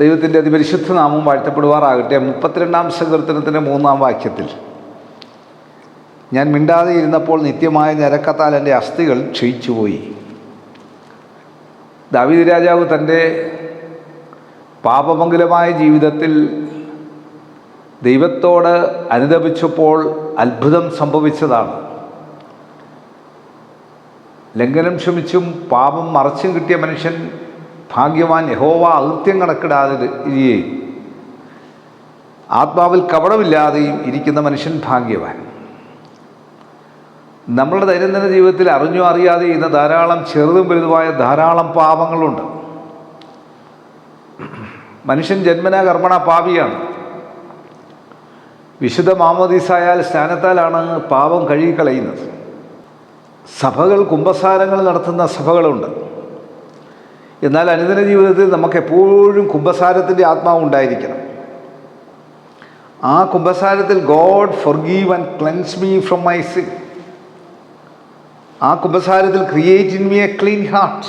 ദൈവത്തിന്റെ അതിപരിശുദ്ധ നാമം വാഴ്ത്തപ്പെടുവാറാകട്ടെ. മുപ്പത്തിരണ്ടാം സങ്കീർത്തനത്തിന്റെ മൂന്നാം വാക്യത്തിൽ. ഞാൻ മിണ്ടാതെ ഇരുന്നപ്പോൾ നിത്യമായ ഞരക്കത്താൽ എന്റെ അസ്ഥികൾ ക്ഷയിച്ചുപോയി. ദാവീദ് രാജാവ് തന്റെ പാപമംഗലമായ ജീവിതത്തിൽ ദൈവത്തോട് അനുദപിച്ചപ്പോൾ അത്ഭുതം സംഭവിച്ചതാണ്. ലംഘനം ക്ഷമിച്ചും പാപം മറച്ചും കിട്ടിയ മനുഷ്യൻ ഭാഗ്യവാൻ യഹോവ അകൃത്യം കണക്കിടാതെ ഇരിക്കുകയും ആത്മാവിൽ കവടമില്ലാതെയും ഇരിക്കുന്ന മനുഷ്യൻ ഭാഗ്യവാൻ. നമ്മളുടെ ദൈനംദിന ജീവിതത്തിൽ അറിഞ്ഞോ അറിയാതെ ചെയ്യുന്ന ധാരാളം ചെറുതും വലുതുമായ ധാരാളം പാപങ്ങളുണ്ട്. മനുഷ്യൻ ജന്മന കർമ്മണ പാപിയാണ്. വിശുദ്ധ മാമോദീസായാൽ സ്നാനത്താലാണ് പാപം കഴുകിക്കളയുന്നത്. സഭകൾ കുംഭസാരങ്ങൾ നടത്തുന്ന സഭകളുണ്ട്. എന്നാൽ അനുദിന ജീവിതത്തിൽ നമുക്ക് എപ്പോഴും കുംഭസാരത്തിന്റെ ആത്മാവ് ഉണ്ടായിരിക്കണം. ആ കുംഭസാരത്തിൽ God forgive and cleanse me from my sin. ആ കുംഭസാരത്തിൽ create in me a clean heart.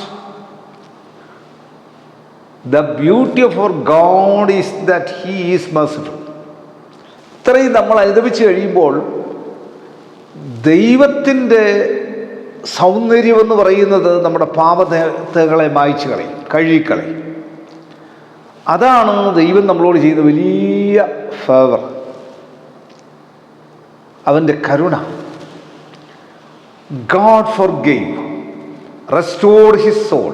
The beauty of our God is that he is merciful ഇത്രയും നമ്മൾ അനുദപിച്ച് കഴിയുമ്പോൾ ദൈവത്തിന്റെ സൗന്ദര്യമെന്ന് പറയുന്നത് നമ്മുടെ പാപതകളെ മായ്ച്ചു കളയും കഴുകിക്കളയും. അതാണ് ദൈവം നമ്മളോട് ചെയ്യുന്ന വലിയ ഫേവർ അവന്റെ കരുണ. God forgave restored his soul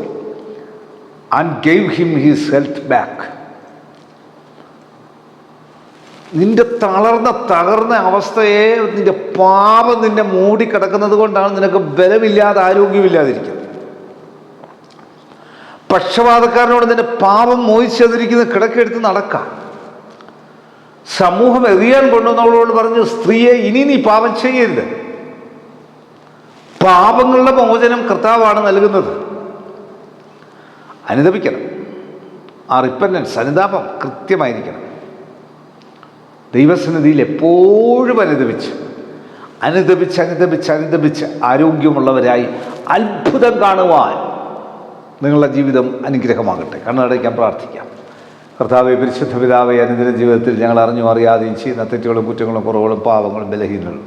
and gave him his health back നിന്റെ തളർന്ന തകർന്ന അവസ്ഥയെ നിന്റെ പാപം നിന്നെ മൂടിക്കിടക്കുന്നത് കൊണ്ടാണ് നിനക്ക് ബലമില്ലാതെ ആരോഗ്യമില്ലാതിരിക്കുന്നത്. പക്ഷപാതക്കാരനോട് നിന്റെ പാപം മോഹിച്ചതിരിക്കുന്ന കിടക്കെടുത്ത് നടക്കാം. സമൂഹം എറിയാൻ കൊണ്ടുവന്നവളോട് പറഞ്ഞു സ്ത്രീയെ ഇനി നീ പാപം ചെയ്യരുത്. പാപങ്ങളുടെ മോചനം കർത്താവാണ് നൽകുന്നത്. അനുദപിക്കണം. ആ റിപ്പൻഡൻസ് അനുതാപം കൃത്യമായിരിക്കണം. ദൈവസന്നിധിയിൽ എപ്പോഴും അനുദപിച്ച് അനുദപിച്ച് അനുദപിച്ച് അനുദപിച്ച് ആരോഗ്യമുള്ളവരായി അത്ഭുതം കാണുവാൻ നിങ്ങളുടെ ജീവിതം അനുഗ്രഹമാകട്ടെ. കണ്ണടയ്ക്കാൻ പ്രാർത്ഥിക്കാം. കർത്താവെ പരിശുദ്ധ പിതാവെ അനുദിന ജീവിതത്തിൽ ഞങ്ങൾ അറിഞ്ഞു അറിയാതെയും ചെയ്യുന്ന തെറ്റുകളും കുറ്റങ്ങളും കുറവുകളും പാവങ്ങളും ബലഹീനങ്ങളും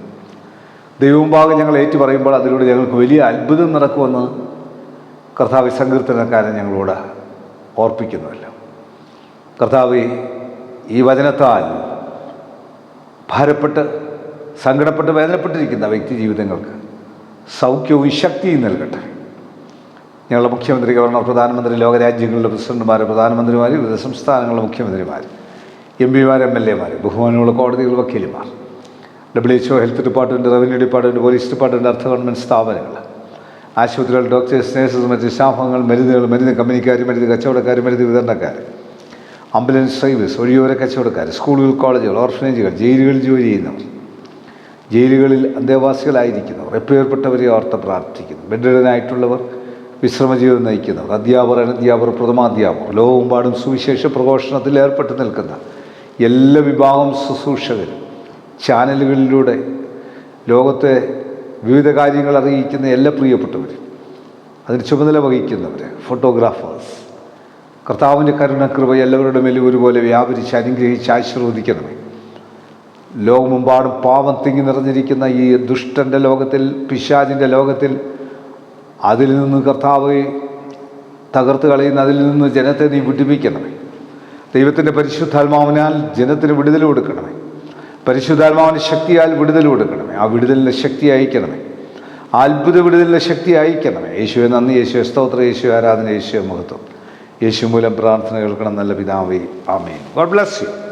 ഭാഗം ഞങ്ങൾ ഏറ്റു പറയുമ്പോൾ അതിലൂടെ ഞങ്ങൾക്ക് വലിയ അത്ഭുതം നടക്കുമെന്ന് കർത്താവ് സങ്കീർത്തനക്കാരൻ ഞങ്ങളോട് ഓർപ്പിക്കുന്നുവല്ലോ. കർത്താവ് ഈ വചനത്താൽ ഭാരപ്പെട്ട് സങ്കടപ്പെട്ട് വേദനപ്പെട്ടിരിക്കുന്ന വ്യക്തി ജീവിതങ്ങൾക്ക് സൗഖ്യവും ശക്തിയും നൽകട്ടെ. ഞങ്ങളുടെ മുഖ്യമന്ത്രി ഗവർണർ പ്രധാനമന്ത്രി ലോകരാജ്യങ്ങളുടെ പ്രസിഡന്റുമാർ പ്രധാനമന്ത്രിമാർ വിവിധ സംസ്ഥാനങ്ങളുടെ മുഖ്യമന്ത്രിമാർ എം പിമാർ എം എൽ എമാർ ബഹുമാനമുള്ള കോടതികൾ വക്കീലുമാർ W H O health department revenue department police department അർത്ഥ ഗവൺമെന്റ് സ്ഥാപനങ്ങൾ ആശുപത്രികൾ ഡോക്ടേഴ്സ് നേഴ്സസ് മറ്റ് സ്റ്റാഫംഗങ്ങൾ മരുന്നുകൾ മരുന്ന് കമ്പനിക്കാർ മരുന്ന് കച്ചവടക്കാർ മരുന്ന് വിതരണക്കാർ ആംബുലൻസ് സർവീസ് ഒഴിയോര കച്ചവടക്കാർ സ്കൂളുകൾ കോളേജുകൾ ഓർഫനേജുകൾ ജയിലുകളിൽ ജോലി ചെയ്യുന്നവർ. ജയിലുകളിൽ അന്തേവാസികളായിരിക്കുന്നവർ എപ്പേർപ്പെട്ടവരെ ഓർത്ത് പ്രാർത്ഥിക്കുന്നു. ബെഡ്രിഡനായിട്ടുള്ളവർ വിശ്രമജീവിതം നയിക്കുന്നവർ അധ്യാപകർ അനധ്യാപകർ പ്രഥമാധ്യാപകർ ലോകമെമ്പാടും സുവിശേഷ പ്രഘോഷണത്തിൽ ഏർപ്പെട്ട് നിൽക്കുന്ന എല്ലാ വിഭാഗം ശുശ്രൂഷകരും ചാനലുകളിലൂടെ ലോകത്തെ വിവിധ കാര്യങ്ങൾ അറിയിക്കുന്ന എല്ലാ പ്രിയപ്പെട്ടവരും അതിന് ചുമതല വഹിക്കുന്നവർ ഫോട്ടോഗ്രാഫേഴ്സ് കർത്താവിന്റെ കരുണകൃപ എല്ലാവരുടെ മേലും ഒരുപോലെ വ്യാപരിച്ച് അനുഗ്രഹിച്ച് ആശീർവദിക്കണമേ. ലോകമെമ്പാടും പാവം തിങ്ങി നിറഞ്ഞിരിക്കുന്ന ഈ ദുഷ്ടന്റെ ലോകത്തിൽ പിശാചിന്റെ ലോകത്തിൽ അതിൽ നിന്ന് കർത്താവ് തകർത്ത് കളയുന്ന അതിൽ നിന്ന് ജനത്തെ നീ വിടുവിക്കണമേ. ദൈവത്തിന്റെ പരിശുദ്ധാത്മാവിനാൽ ജനത്തിന് വിടുതൽ കൊടുക്കണമേ. പരിശുദ്ധാത്മാവിന് ശക്തിയാൽ വിടുതൽ കൊടുക്കണമേ. ആ വിടുതലിന്റെ ശക്തി അയക്കണമേ. അത്ഭുത വിടുതലിന്റെ ശക്തി അയക്കണമേ. യേശുവെ നന്ദി. യേശുവെ സ്തോത്ര. യേശു ആരാധന. യേശുവെ മഹത്വം. യേശു മൂലം പ്രാർത്ഥന കേൾക്കണം നല്ല പിതാവേ. ആമേ ഗോഡ് ബ്ലസ് യു